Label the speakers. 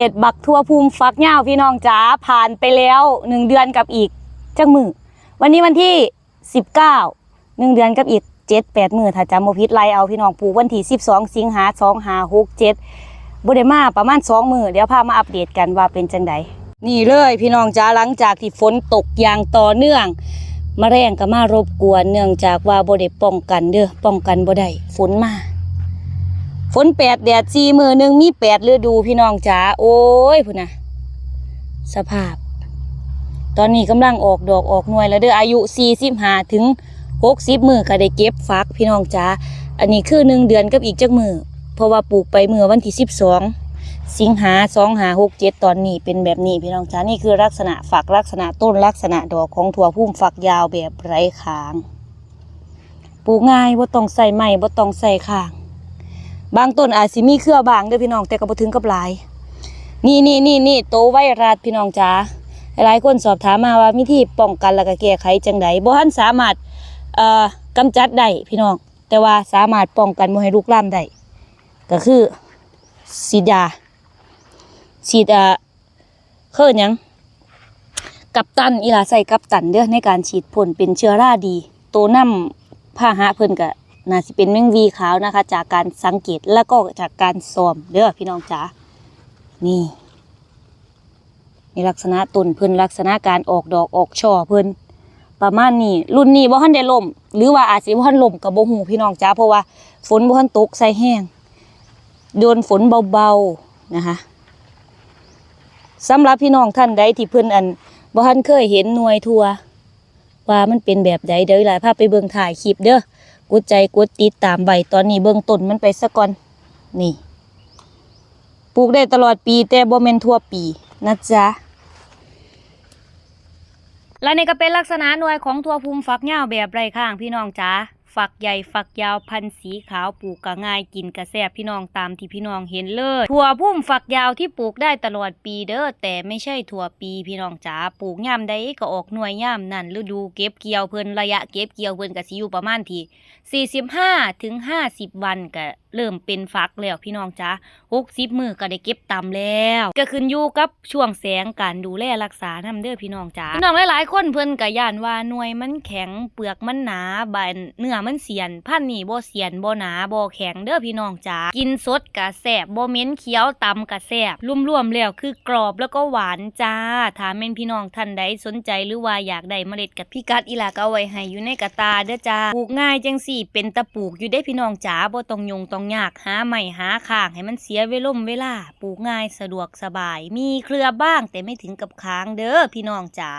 Speaker 1: เอ็ดบักทั่วภูมิฟักเหย้าพี่น้องจ๋าผ่านไปแล้วหนึ่งเดือนกับอีกจังมือวันนี้วันที่สิบเก้าหนึ่งเดือนกับอีกเจ็ดแปดมือถ้าจำโมพิษไลเอาพี่น้องปลูกวันที่สิบสองสิงหาสองหาหกเจ็ดบุได้มาประมาณสองมือเดี๋ยวพามาอัปเดตกันว่าเป็นจังใดนี่เลยพี่น้องจ๋าหลังจากที่ฝนตกอย่างต่อเนื่องมาแรงก็มารบกวนเนื่องจากว่าบ่ได้ป้องกันเด้อป้องกันบ่ได้ฝนมา ฝนแปดแดดสี่มือหนึ่งมีแปดฤดูพี่น้องจ๋าโอ้ยพุ่นนะสภาพ ตอนนี้กำลังออกดอกออกหน่วยแล้วเด้ออายุสี่สิบห้าถึงหกสิบมือก็ได้เก็บฟักพี่น้องจ๋าอันนี้คือหนึ่งเดือนกับอีกจักมือเพราะว่าปลูกไปเมื่อวันที่สิบสองสิงหาสองหาหกเจ็ดตอนนี้เป็นแบบนี้พี่น้องจ๋านี่คือลักษณะฝักลักษณะต้นลักษณะดอกของถั่วพุ่มฝักยาวแบบไร้ขาง ปลูกง่ายบ่าต้องใส่ไม้บ่าต้องใส่ข้าง บางต้นอาจสิมีเครือบางเด้อพี่น้องแต่ก็บ่ถึงกับหลาย นี่นี่นี่นี่โตไวรัสพี่น้องจ๋าหลายคนสอบถามมาว่ามีที่ป้องกันแล้วก็แก้ไขจังไดบ่ทันสามารถเอ่อกำจัดได้พี่น้อง แต่ว่าสามารถป้องกันบ่ให้ลุกลามได้ก็คือฉีดยาฉีดเอ่อเคิ้นยังกับตันอีหลาใส่กับตันเด้อในการฉีดพ่นเป็นเชื้อราดี โตวนำพาหะเพิ่นก็ น่าสิเป็นแมงวีขาวนะคะ จากการสังเกตแล้วก็จากการซ้อมเด้อพี่น้องจ๋านี่นี่ลักษณะต้นเพิ่นลักษณะการออกดอกออกช่อเพิ่นประมาณนี้รุ่นนี้บ่ทันได้ล่ม หรือว่าอาจสิบ่ทันล่มก็บ่ฮู้พี่น้องจ๋าเพราะว่าฝนบ่ทันตกใส่แห้งโดนฝนเบาๆนะคะสำหรับพี่น้องท่านใดที่เพิ่นอันบ่ทันเคยเห็นหน่วยทัวว่ามันเป็นแบบใดเดี๋ยวหลายภาพไปเบิ่งถ่ายคลิปเด้อ กดใจกดติดตามใว้ตอนนี้เบื้องต้นมันไปซะก่อน นี่ ปลูกได้ตลอดปี แต่บ่แม่นทั่วปีนะจ๊ะ และนี่ก็เป็นลักษณะหน่วยของทัวภูมิฝักยาแบบไรข้างพี่น้องจ๋า ฝักใหญ่ฝักยาวพันธุ์สีขาวปลูกก็ง่ายกินกระแซบพี่น้องตามที่พี่น้องเห็นเลยถั่วพุ่มฝักยาวที่ปลูกได้ตลอดปีเด้อแต่ไม่ใช่ถั่วปีพี่น้องจ๋าปลูกย่ามใดก็ออกหน่วยย่ำนั่นฤดูเก็บเกี่ยวเพิ่นระยะเก็บเกี่ยวเพิ่นก็สิอยู่ประมาณที่45ถึง50 วันก็เริ่มเป็นฝักแล้วพี่น้องจ๋า60มื้อก็ได้เก็บตำแล้ว ก็ขึ้นอยู่กับช่วงแสงการดูแลรักษานำเด้อพี่น้องจ๋าพี่น้องหลายๆ คนเพิ่นก็ย่านว่าหน่วยมันแข็งเปลือกมันหนาใบเนื้อมันเสียนพันนี่บ่เสียนบ่หนาบ่แข็งเด้อพี่น้องจ๋ากินสดกะแซ่บบ่เหม็นเคี้ยวตำกะแซ่บรวมๆแล้วคือกรอบแล้วก็หวานจ้าถ้าแม่นพี่น้องท่านใดสนใจหรือว่าอยากได้เมล็ดกับพี่กัดอีหลาก็เอาไว้ให้อยู่ในกระตาเด้อจ้าปลูกง่ายจังสี่เป็นตะปลูกอยู่ได้พี่น้องจ๋าบ่ต้องยงต้องยากหาใหม่หาข้างให้มันเสียเวล่มเวลาปลูกง่ายสะดวกสบาย มีเครือบ้างแต่ไม่ถึงกับค้างเด้อพี่น้องจ๋า